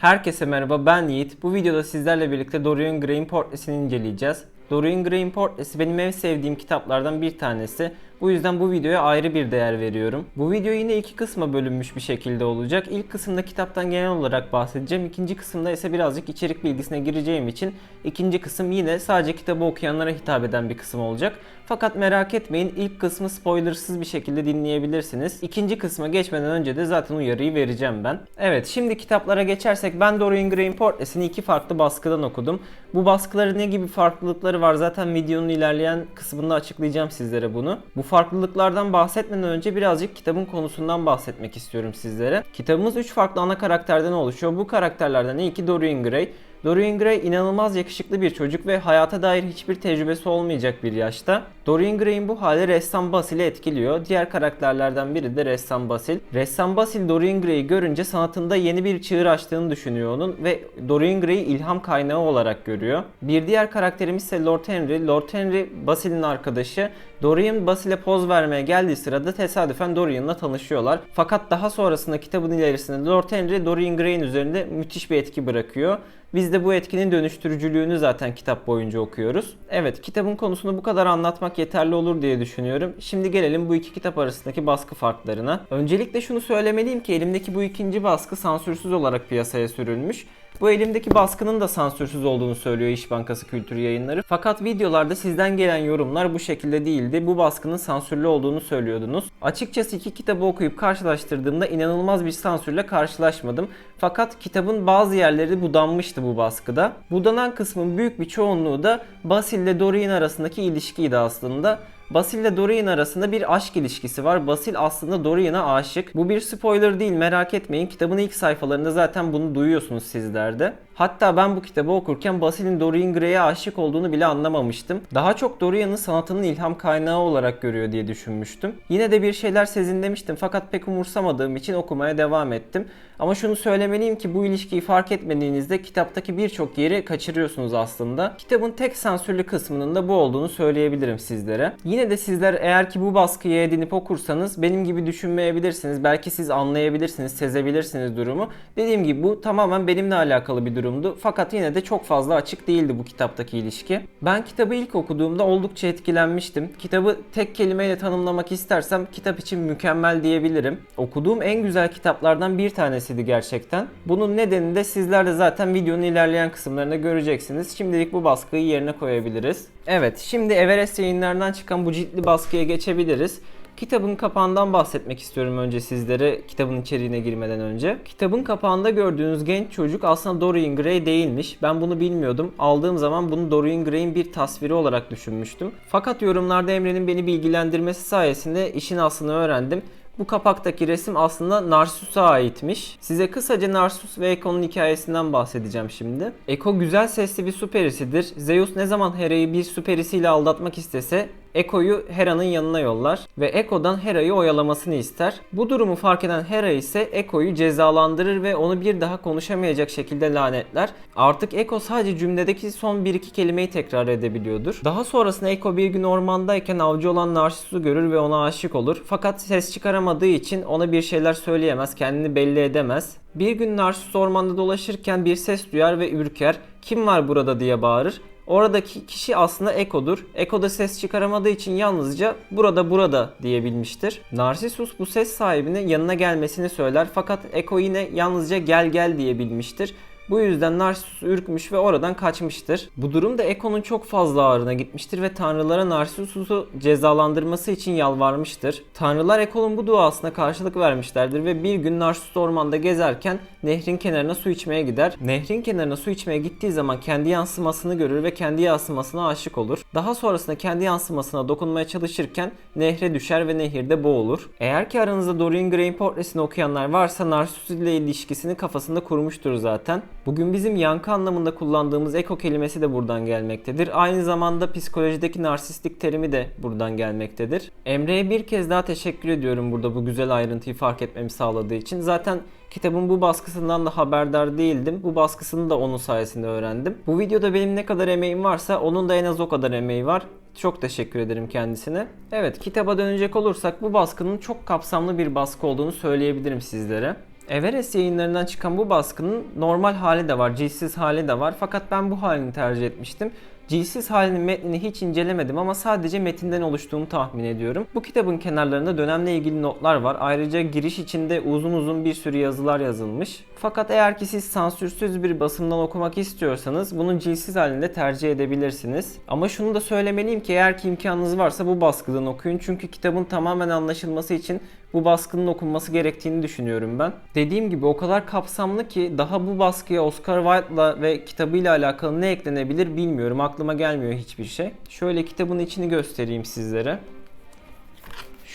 Herkese merhaba ben Yiğit. Bu videoda sizlerle birlikte Dorian Gray'in portresini inceleyeceğiz. Dorian Gray'in portresi benim en sevdiğim kitaplardan bir tanesi. Bu yüzden bu videoya ayrı bir değer veriyorum. Bu video yine iki kısma bölünmüş bir şekilde olacak. İlk kısımda kitaptan genel olarak bahsedeceğim. İkinci kısımda ise birazcık içerik bilgisine gireceğim için ikinci kısım yine sadece kitabı okuyanlara hitap eden bir kısım olacak. Fakat merak etmeyin ilk kısmı spoilersız bir şekilde dinleyebilirsiniz. İkinci kısma geçmeden önce de zaten uyarıyı vereceğim ben. Evet şimdi kitaplara geçersek ben Dorian Gray'in portresini iki farklı baskıdan okudum. Bu baskıların ne gibi farklılıkları var zaten videonun ilerleyen kısmında açıklayacağım sizlere bunu. Bu farklılıklardan bahsetmeden önce birazcık kitabın konusundan bahsetmek istiyorum sizlere. Kitabımız 3 farklı ana karakterden oluşuyor. Bu karakterlerden ilki Dorian Gray. Dorian Gray inanılmaz yakışıklı bir çocuk ve hayata dair hiçbir tecrübesi olmayacak bir yaşta. Dorian Gray'in bu hali ressam Basil'i etkiliyor. Diğer karakterlerden biri de ressam Basil. Ressam Basil Dorian Gray'i görünce sanatında yeni bir çığır açtığını düşünüyor onun ve Dorian Gray'i ilham kaynağı olarak görüyor. Bir diğer karakterimiz ise Lord Henry. Lord Henry Basil'in arkadaşı. Dorian Basil'e poz vermeye geldiği sırada tesadüfen Dorian'la tanışıyorlar. Fakat daha sonrasında kitabın ilerisinde Lord Henry Dorian Gray'in üzerinde müthiş bir etki bırakıyor. Biz de bu etkinin dönüştürücülüğünü zaten kitap boyunca okuyoruz. Evet kitabın konusunu bu kadar anlatmak yeterli olur diye düşünüyorum. Şimdi gelelim bu iki kitap arasındaki baskı farklarına. Öncelikle şunu söylemeliyim ki elimdeki bu ikinci baskı sansürsüz olarak piyasaya sürülmüş. Bu elimdeki baskının da sansürsüz olduğunu söylüyor İş Bankası Kültür Yayınları. Fakat videolarda sizden gelen yorumlar bu şekilde değildi. Bu baskının sansürlü olduğunu söylüyordunuz. Açıkçası iki kitabı okuyup karşılaştırdığımda inanılmaz bir sansürle karşılaşmadım. Fakat kitabın bazı yerleri budanmıştı bu baskıda. Budanan kısmın büyük bir çoğunluğu da Basil ile Dorian arasındaki ilişkiydi aslında. Basil ile Dorian arasında bir aşk ilişkisi var. Basil aslında Dorian'a aşık. Bu bir spoiler değil merak etmeyin. Kitabın ilk sayfalarında zaten bunu duyuyorsunuz sizler de. Hatta ben bu kitabı okurken Basil'in Dorian Gray'e aşık olduğunu bile anlamamıştım. Daha çok Dorian'ın sanatının ilham kaynağı olarak görüyor diye düşünmüştüm. Yine de bir şeyler sezinlemiştim fakat pek umursamadığım için okumaya devam ettim. Ama şunu söylemeliyim ki bu ilişkiyi fark etmediğinizde kitaptaki birçok yeri kaçırıyorsunuz aslında. Kitabın tek sansürlü kısmının da bu olduğunu söyleyebilirim sizlere. Yine de sizler eğer ki bu baskıyı edinip okursanız benim gibi düşünmeyebilirsiniz. Belki siz anlayabilirsiniz, sezebilirsiniz durumu. Dediğim gibi bu tamamen benimle alakalı bir durumdu. Fakat yine de çok fazla açık değildi bu kitaptaki ilişki. Ben kitabı ilk okuduğumda oldukça etkilenmiştim. Kitabı tek kelimeyle tanımlamak istersem kitap için mükemmel diyebilirim. Okuduğum en güzel kitaplardan bir tanesiydi gerçekten. Bunun nedenini de sizler de zaten videonun ilerleyen kısımlarında göreceksiniz. Şimdilik bu baskıyı yerine koyabiliriz. Evet, şimdi Everest yayınlarından çıkan bu ciltli baskıya geçebiliriz. Kitabın kapağından bahsetmek istiyorum önce sizlere kitabın içeriğine girmeden önce. Kitabın kapağında gördüğünüz genç çocuk aslında Dorian Gray değilmiş. Ben bunu bilmiyordum. Aldığım zaman bunu Dorian Gray'in bir tasviri olarak düşünmüştüm. Fakat yorumlarda Emre'nin beni bilgilendirmesi sayesinde işin aslını öğrendim. Bu kapaktaki resim aslında Narsus'a aitmiş. Size kısaca Narsus ve Eko'nun hikayesinden bahsedeceğim şimdi. Eko güzel sesli bir su perisidir. Zeus ne zaman Hera'yı bir su perisiyle aldatmak istese Eko'yu Hera'nın yanına yollar ve Eko'dan Hera'yı oyalamasını ister. Bu durumu fark eden Hera ise Eko'yu cezalandırır ve onu bir daha konuşamayacak şekilde lanetler. Artık Eko sadece cümledeki son 1-2 kelimeyi tekrar edebiliyordur. Daha sonrasında Eko bir gün ormandayken avcı olan Narsus'u görür ve ona aşık olur. Fakat ses çıkaramadığı için ona bir şeyler söyleyemez, kendini belli edemez. Bir gün Narsus ormanda dolaşırken bir ses duyar ve ürker. Kim var burada diye bağırır. Oradaki kişi aslında Eko'dur. Eko da ses çıkaramadığı için yalnızca burada burada diyebilmiştir. Narsisus bu ses sahibine yanına gelmesini söyler fakat Eko yine yalnızca gel gel diyebilmiştir. Bu yüzden Narsisus ürkmüş ve oradan kaçmıştır. Bu durum da Eko'nun çok fazla ağrına gitmiştir ve tanrılara Narsisus'u cezalandırması için yalvarmıştır. Tanrılar Eko'nun bu duasına karşılık vermişlerdir ve bir gün Narsisus ormanda gezerken nehrin kenarına su içmeye gider. Nehrin kenarına su içmeye gittiği zaman kendi yansımasını görür ve kendi yansımasına aşık olur. Daha sonrasında kendi yansımasına dokunmaya çalışırken nehre düşer ve nehirde boğulur. Eğer ki aranızda Dorian Gray'in portresini okuyanlar varsa Narsisus ile ilişkisini kafasında kurmuştur zaten. Bugün bizim yankı anlamında kullandığımız eko kelimesi de buradan gelmektedir. Aynı zamanda psikolojideki narsistik terimi de buradan gelmektedir. Emre'ye bir kez daha teşekkür ediyorum burada bu güzel ayrıntıyı fark etmemi sağladığı için. Zaten kitabın bu baskısından da haberdar değildim. Bu baskısını da onun sayesinde öğrendim. Bu videoda benim ne kadar emeğim varsa onun da en az o kadar emeği var. Çok teşekkür ederim kendisine. Evet kitaba dönecek olursak bu baskının çok kapsamlı bir baskı olduğunu söyleyebilirim sizlere. Everest yayınlarından çıkan bu baskının normal hali de var, cilsiz hali de var. Fakat ben bu halini tercih etmiştim. Cilsiz halinin metnini hiç incelemedim ama sadece metinden oluştuğunu tahmin ediyorum. Bu kitabın kenarlarında dönemle ilgili notlar var. Ayrıca giriş içinde uzun uzun bir sürü yazılar yazılmış. Fakat eğer ki siz sansürsüz bir basımdan okumak istiyorsanız bunun cilsiz halinde tercih edebilirsiniz. Ama şunu da söylemeliyim ki eğer ki imkanınız varsa bu baskıdan okuyun. Çünkü kitabın tamamen anlaşılması için bu baskının okunması gerektiğini düşünüyorum ben. Dediğim gibi o kadar kapsamlı ki daha bu baskıya Oscar Wilde'la ve kitabıyla alakalı ne eklenebilir bilmiyorum. Aklıma gelmiyor hiçbir şey. Şöyle kitabın içini göstereyim sizlere.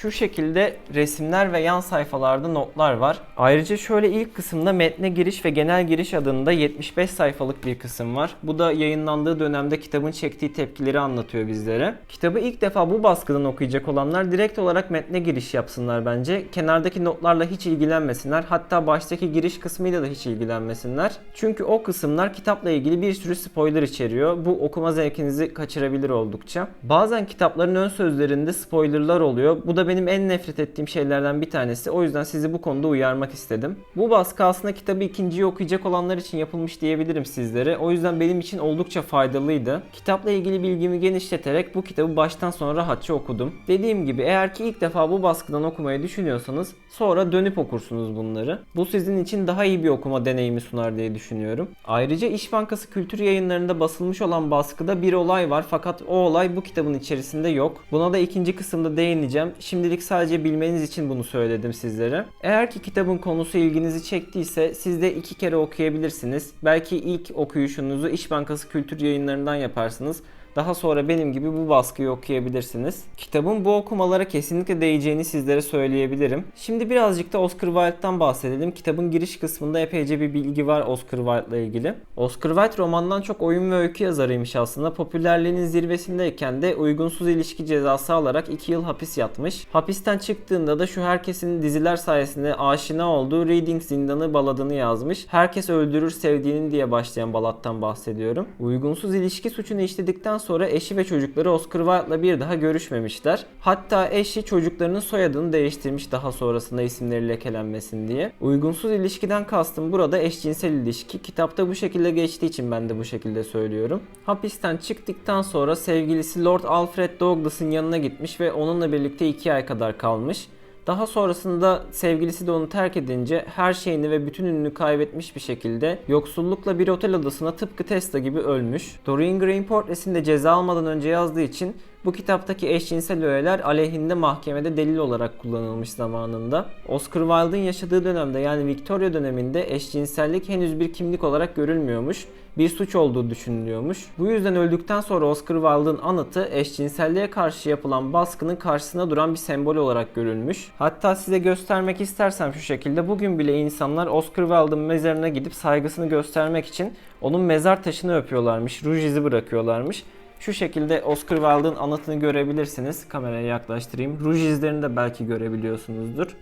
Şu şekilde resimler ve yan sayfalarda notlar var. Ayrıca şöyle ilk kısımda metne giriş ve genel giriş adında 75 sayfalık bir kısım var. Bu da yayınlandığı dönemde kitabın çektiği tepkileri anlatıyor bizlere. Kitabı ilk defa bu baskıdan okuyacak olanlar direkt olarak metne giriş yapsınlar bence. Kenardaki notlarla hiç ilgilenmesinler. Hatta baştaki giriş kısmıyla da hiç ilgilenmesinler. Çünkü o kısımlar kitapla ilgili bir sürü spoiler içeriyor. Bu okuma zevkinizi kaçırabilir oldukça. Bazen kitapların ön sözlerinde spoilerlar oluyor. Bu da benim en nefret ettiğim şeylerden bir tanesi. O yüzden sizi bu konuda uyarmak istedim. Bu baskı aslında kitabı ikinciyi okuyacak olanlar için yapılmış diyebilirim sizlere. O yüzden benim için oldukça faydalıydı. Kitapla ilgili bilgimi genişleterek bu kitabı baştan sona rahatça okudum. Dediğim gibi eğer ki ilk defa bu baskıdan okumayı düşünüyorsanız sonra dönüp okursunuz bunları. Bu sizin için daha iyi bir okuma deneyimi sunar diye düşünüyorum. Ayrıca İş Bankası Kültür Yayınları'nda basılmış olan baskıda bir olay var fakat o olay bu kitabın içerisinde yok. Buna da ikinci kısımda değineceğim. Şimdilik sadece bilmeniz için bunu söyledim sizlere. Eğer ki kitabın konusu ilginizi çektiyse siz de iki kere okuyabilirsiniz. Belki ilk okuyuşunuzu İş Bankası Kültür Yayınları'ndan yaparsınız. Daha sonra benim gibi bu baskıyı okuyabilirsiniz. Kitabın bu okumalara kesinlikle değeceğini sizlere söyleyebilirim. Şimdi birazcık da Oscar Wilde'dan bahsedelim. Kitabın giriş kısmında epeyce bir bilgi var Oscar Wilde'la ilgili. Oscar Wilde romandan çok oyun ve öykü yazarıymış aslında. Popülerliğinin zirvesindeyken de uygunsuz ilişki cezası alarak 2 yıl hapis yatmış. Hapisten çıktığında da şu herkesin diziler sayesinde aşina olduğu Reading zindanı baladını yazmış. Herkes öldürür sevdiğini diye başlayan balattan bahsediyorum. Uygunsuz ilişki suçunu işledikten sonra eşi ve çocukları Oscar Wilde'la bir daha görüşmemişler. Hatta eşi çocuklarının soyadını değiştirmiş daha sonrasında isimleri lekelenmesin diye. Uygunsuz ilişkiden kastım burada eşcinsel ilişki. Kitapta bu şekilde geçtiği için ben de bu şekilde söylüyorum. Hapisten çıktıktan sonra sevgilisi Lord Alfred Douglas'ın yanına gitmiş ve onunla birlikte 2 ay kadar kalmış. Daha sonrasında sevgilisi de onu terk edince her şeyini ve bütün ününü kaybetmiş bir şekilde yoksullukla bir otel odasına tıpkı Tesla gibi ölmüş. Dorian Gray'in portresinde ceza almadan önce yazdığı için bu kitaptaki eşcinsel öğeler aleyhinde mahkemede delil olarak kullanılmış zamanında. Oscar Wilde'ın yaşadığı dönemde yani Victoria döneminde eşcinsellik henüz bir kimlik olarak görülmüyormuş bir suç olduğu düşünülüyormuş. Bu yüzden öldükten sonra Oscar Wilde'ın anıtı eşcinselliğe karşı yapılan baskının karşısına duran bir sembol olarak görülmüş. Hatta size göstermek istersem şu şekilde bugün bile insanlar Oscar Wilde'ın mezarına gidip saygısını göstermek için onun mezar taşını öpüyorlarmış, ruj izi bırakıyorlarmış. Şu şekilde Oscar Wilde'ın anıtını görebilirsiniz. Kameraya yaklaştırayım. Ruj izlerini de belki görebiliyorsunuzdur.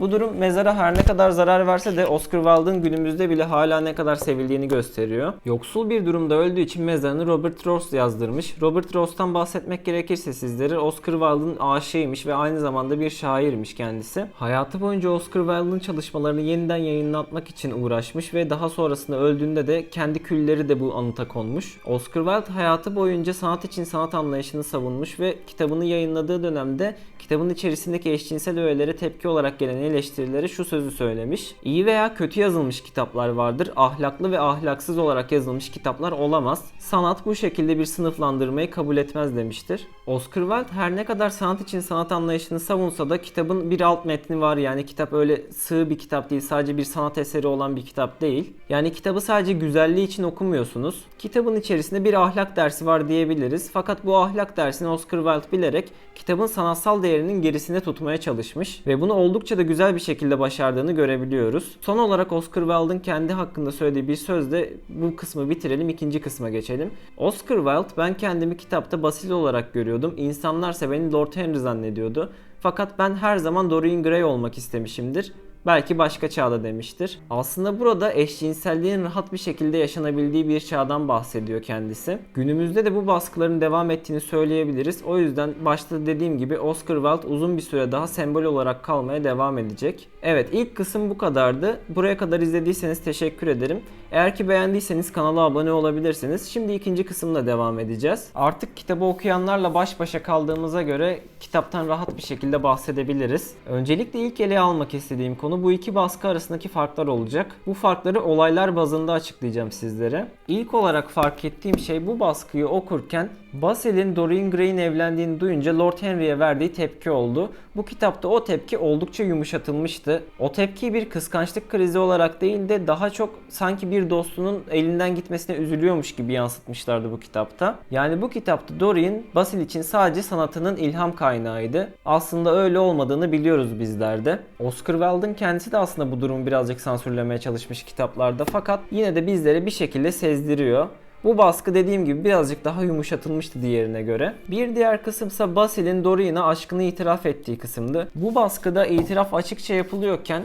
Bu durum mezara her ne kadar zarar verse de Oscar Wilde'ın günümüzde bile hala ne kadar sevildiğini gösteriyor. Yoksul bir durumda öldüğü için mezarını Robert Ross yazdırmış. Robert Ross'tan bahsetmek gerekirse sizlere Oscar Wilde'ın aşığıymış ve aynı zamanda bir şairmiş kendisi. Hayatı boyunca Oscar Wilde'ın çalışmalarını yeniden yayınlatmak için uğraşmış ve daha sonrasında öldüğünde de kendi külleri de bu anıta konmuş. Oscar Wilde hayatı boyunca sanat için sanat anlayışını savunmuş ve kitabını yayınladığı dönemde kitabın içerisindeki eşcinsel öğelere tepki olarak gelen eleştirileri şu sözü söylemiş. İyi veya kötü yazılmış kitaplar vardır. Ahlaklı ve ahlaksız olarak yazılmış kitaplar olamaz. Sanat bu şekilde bir sınıflandırmayı kabul etmez demiştir. Oscar Wilde her ne kadar sanat için sanat anlayışını savunsa da kitabın bir alt metni var. Yani kitap öyle sığ bir kitap değil. Sadece bir sanat eseri olan bir kitap değil. Yani kitabı sadece güzelliği için okumuyorsunuz. Kitabın içerisinde bir ahlak dersi var diyebiliriz. Fakat bu ahlak dersini Oscar Wilde bilerek kitabın sanatsal değerinin gerisinde tutmaya çalışmış. Ve bunu oldukça da güzel bir şekilde başardığını görebiliyoruz. Son olarak Oscar Wilde'ın kendi hakkında söylediği bir sözle bu kısmı bitirelim, ikinci kısma geçelim. Oscar Wilde ben kendimi kitapta Basil olarak görüyordum. İnsanlarsa beni Lord Henry zannediyordu. Fakat ben her zaman Dorian Gray olmak istemişimdir. Belki başka çağda demiştir. Aslında burada eşcinselliğin rahat bir şekilde yaşanabildiği bir çağdan bahsediyor kendisi. Günümüzde de bu baskıların devam ettiğini söyleyebiliriz. O yüzden başta dediğim gibi Oscar Wilde uzun bir süre daha sembol olarak kalmaya devam edecek. Evet ilk kısım bu kadardı. Buraya kadar izlediyseniz teşekkür ederim. Eğer ki beğendiyseniz kanala abone olabilirsiniz. Şimdi ikinci kısımla devam edeceğiz. Artık kitabı okuyanlarla baş başa kaldığımıza göre kitaptan rahat bir şekilde bahsedebiliriz. Öncelikle ilk ele almak istediğim konu bu iki baskı arasındaki farklar olacak. Bu farkları olaylar bazında açıklayacağım sizlere. İlk olarak fark ettiğim şey bu baskıyı okurken Basil'in Dorian Gray'in evlendiğini duyunca Lord Henry'e verdiği tepki oldu. Bu kitapta o tepki oldukça yumuşatılmıştı. O tepkiyi bir kıskançlık krizi olarak değil de daha çok sanki bir dostunun elinden gitmesine üzülüyormuş gibi yansıtmışlardı bu kitapta. Yani bu kitapta Dorian Basil için sadece sanatının ilham kaynağıydı. Aslında öyle olmadığını biliyoruz bizler de. Oscar Wilde'ın kendisi de aslında bu durumu birazcık sansürlemeye çalışmış kitaplarda fakat yine de bizlere bir şekilde sezdiriyor. Bu baskı dediğim gibi birazcık daha yumuşatılmıştı diğerine göre. Bir diğer kısımsa Basil'in Dorian'a aşkını itiraf ettiği kısımdı. Bu baskıda itiraf açıkça yapılıyorken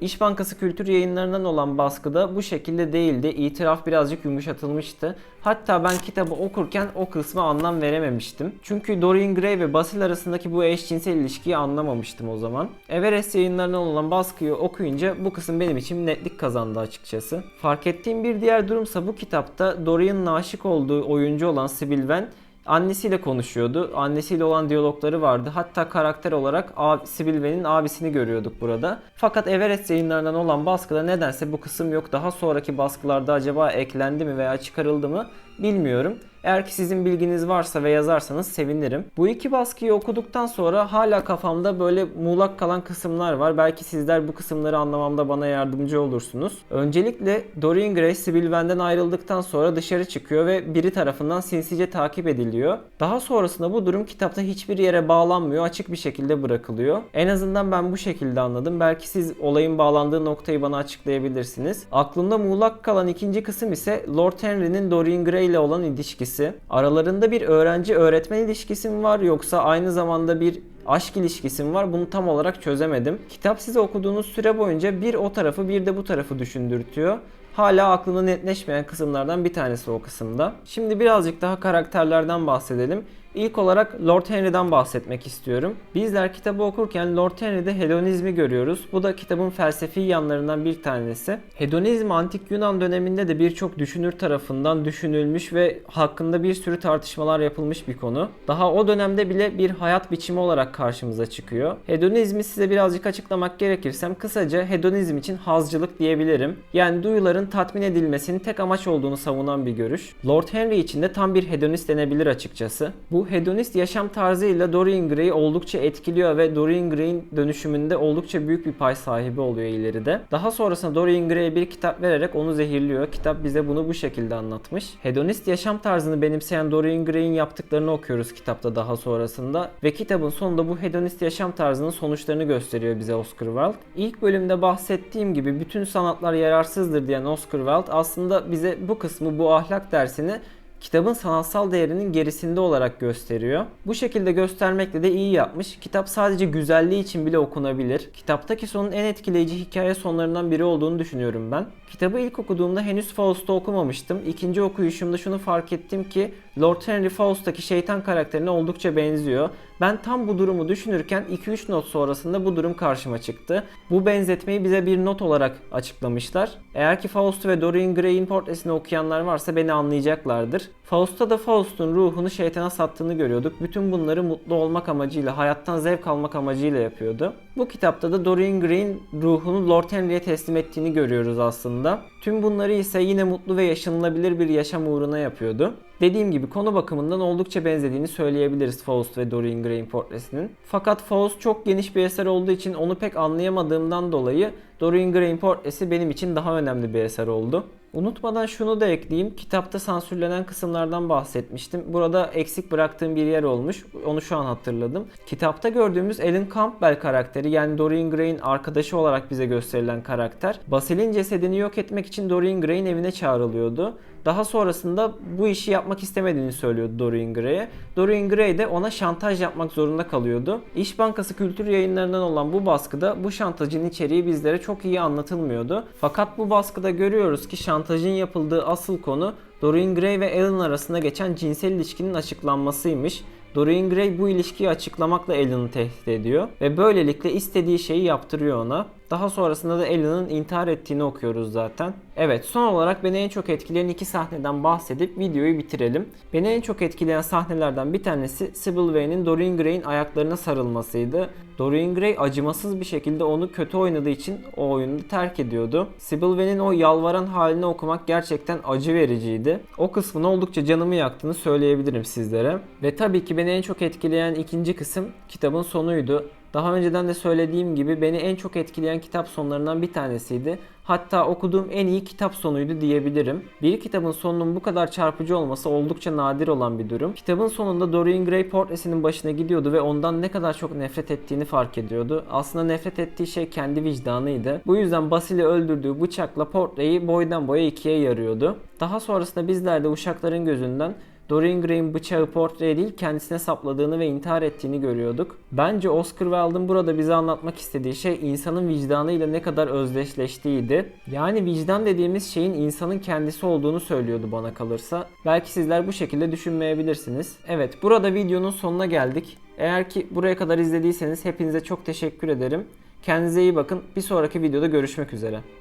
İş Bankası kültür yayınlarından olan baskıda bu şekilde değildi. İtiraf birazcık yumuşatılmıştı. Hatta ben kitabı okurken o kısma anlam verememiştim. Çünkü Dorian Gray ve Basil arasındaki bu eşcinsel ilişkiyi anlamamıştım o zaman. Everest yayınlarından olan baskıyı okuyunca bu kısım benim için netlik kazandı açıkçası. Fark ettiğim bir diğer durumsa bu kitapta Dorian'ın aşık olduğu oyuncu olan Sybil Van annesiyle konuşuyordu. Annesiyle olan diyalogları vardı. Hatta karakter olarak abi, Sibyl abisini görüyorduk burada. Fakat Everest yayınlarından olan baskıda nedense bu kısım yok. Daha sonraki baskılarda acaba eklendi mi veya çıkarıldı mı bilmiyorum. Eğer ki sizin bilginiz varsa ve yazarsanız sevinirim. Bu iki baskıyı okuduktan sonra hala kafamda böyle muğlak kalan kısımlar var. Belki sizler bu kısımları anlamamda bana yardımcı olursunuz. Öncelikle Dorian Gray Sibyl Vane'den ayrıldıktan sonra dışarı çıkıyor ve biri tarafından sinsice takip ediliyor. Daha sonrasında bu durum kitapta hiçbir yere bağlanmıyor. Açık bir şekilde bırakılıyor. En azından ben bu şekilde anladım. Belki siz olayın bağlandığı noktayı bana açıklayabilirsiniz. Aklımda muğlak kalan ikinci kısım ise Lord Henry'nin Dorian Gray ile olan ilişkisi ilişkisi. Aralarında bir öğrenci öğretmen ilişkisi mi var yoksa aynı zamanda bir aşk ilişkisi mi var bunu tam olarak çözemedim. Kitap size okuduğunuz süre boyunca bir o tarafı bir de bu tarafı düşündürtüyor. Hala aklında netleşmeyen kısımlardan bir tanesi o kısımda. Şimdi birazcık daha karakterlerden bahsedelim. İlk olarak Lord Henry'den bahsetmek istiyorum. Bizler kitabı okurken Lord Henry'de hedonizmi görüyoruz. Bu da kitabın felsefi yanlarından bir tanesi. Hedonizm antik Yunan döneminde de birçok düşünür tarafından düşünülmüş ve hakkında bir sürü tartışmalar yapılmış bir konu. Daha o dönemde bile bir hayat biçimi olarak karşımıza çıkıyor. Hedonizmi size birazcık açıklamak gerekirsem kısaca hedonizm için hazcılık diyebilirim. Yani duyuların tatmin edilmesinin tek amaç olduğunu savunan bir görüş. Lord Henry için de tam bir hedonist denebilir açıkçası. Bu hedonist yaşam tarzıyla Dorian Gray'i oldukça etkiliyor ve Dorian Gray'in dönüşümünde oldukça büyük bir pay sahibi oluyor ileride. Daha sonrasında Dorian Gray'e bir kitap vererek onu zehirliyor. Kitap bize bunu bu şekilde anlatmış. Hedonist yaşam tarzını benimseyen Dorian Gray'in yaptıklarını okuyoruz kitapta daha sonrasında ve kitabın sonunda bu hedonist yaşam tarzının sonuçlarını gösteriyor bize Oscar Wilde. İlk bölümde bahsettiğim gibi bütün sanatlar yararsızdır diyen Oscar Wilde aslında bize bu kısmı bu ahlak dersini kitabın sanatsal değerinin gerisinde olarak gösteriyor. Bu şekilde göstermekle de iyi yapmış. Kitap sadece güzelliği için bile okunabilir. Kitaptaki sonun en etkileyici hikaye sonlarından biri olduğunu düşünüyorum ben. Kitabı ilk okuduğumda henüz Faust'u okumamıştım. İkinci okuyuşumda şunu fark ettim ki Lord Henry Faust'taki şeytan karakterine oldukça benziyor. Ben tam bu durumu düşünürken 2-3 not sonrasında bu durum karşıma çıktı. Bu benzetmeyi bize bir not olarak açıklamışlar. Eğer ki Faust'u ve Dorian Gray'in portresini okuyanlar varsa beni anlayacaklardır. Faust'ta da Faust'un ruhunu şeytana sattığını görüyorduk. Bütün bunları mutlu olmak amacıyla, hayattan zevk almak amacıyla yapıyordu. Bu kitapta da Dorian Gray'in ruhunu Lord Henry'e teslim ettiğini görüyoruz aslında. Tüm bunları ise yine mutlu ve yaşanılabilir bir yaşam uğruna yapıyordu. Dediğim gibi konu bakımından oldukça benzediğini söyleyebiliriz Faust ve Dorian Gray'in portresinin. Fakat Faust çok geniş bir eser olduğu için onu pek anlayamadığımdan dolayı Dorian Gray'in portresi benim için daha önemli bir eser oldu. Unutmadan şunu da ekleyeyim. Kitapta sansürlenen kısımlardan bahsetmiştim. Burada eksik bıraktığım bir yer olmuş. Onu şu an hatırladım. Kitapta gördüğümüz Alan Campbell karakteri yani Dorian Gray'in arkadaşı olarak bize gösterilen karakter. Basil'in cesedini yok etmek için Dorian Gray'in evine çağrılıyordu. Daha sonrasında bu işi yapmak istemediğini söylüyordu Dorian Gray'e. Dorian Gray de ona şantaj yapmak zorunda kalıyordu. İş Bankası kültür yayınlarından olan bu baskıda bu şantajın içeriği bizlere çok iyi anlatılmıyordu. Fakat bu baskıda görüyoruz ki şantajın yapıldığı asıl konu Dorian Gray ve Alan arasında geçen cinsel ilişkinin açıklanmasıymış. Dorian Gray bu ilişkiyi açıklamakla Alan'ı tehdit ediyor ve böylelikle istediği şeyi yaptırıyor ona. Daha sonrasında da Alan'ın intihar ettiğini okuyoruz zaten. Evet son olarak beni en çok etkileyen iki sahneden bahsedip videoyu bitirelim. Beni en çok etkileyen sahnelerden bir tanesi Sybil Wane'in Dorian Gray'in ayaklarına sarılmasıydı. Dorian Gray acımasız bir şekilde onu kötü oynadığı için o oyunu terk ediyordu. Sybil Wane'in o yalvaran halini okumak gerçekten acı vericiydi. O kısmın oldukça canımı yaktığını söyleyebilirim sizlere. Ve tabii ki beni en çok etkileyen ikinci kısım kitabın sonuydu. Daha önceden de söylediğim gibi beni en çok etkileyen kitap sonlarından bir tanesiydi. Hatta okuduğum en iyi kitap sonuydu diyebilirim. Bir kitabın sonunun bu kadar çarpıcı olması oldukça nadir olan bir durum. Kitabın sonunda Dorian Gray portresinin başına gidiyordu ve ondan ne kadar çok nefret ettiğini fark ediyordu. Aslında nefret ettiği şey kendi vicdanıydı. Bu yüzden Basil'i öldürdüğü bıçakla portreyi boydan boya ikiye yarıyordu. Daha sonrasında bizler de uşakların gözünden Dorian Gray'in bıçağı portreye değil kendisine sapladığını ve intihar ettiğini görüyorduk. Bence Oscar Wilde'ın burada bize anlatmak istediği şey insanın vicdanıyla ne kadar özdeşleştiğiydi. Yani vicdan dediğimiz şeyin insanın kendisi olduğunu söylüyordu bana kalırsa. Belki sizler bu şekilde düşünmeyebilirsiniz. Evet burada videonun sonuna geldik. Eğer ki buraya kadar izlediyseniz hepinize çok teşekkür ederim. Kendinize iyi bakın. Bir sonraki videoda görüşmek üzere.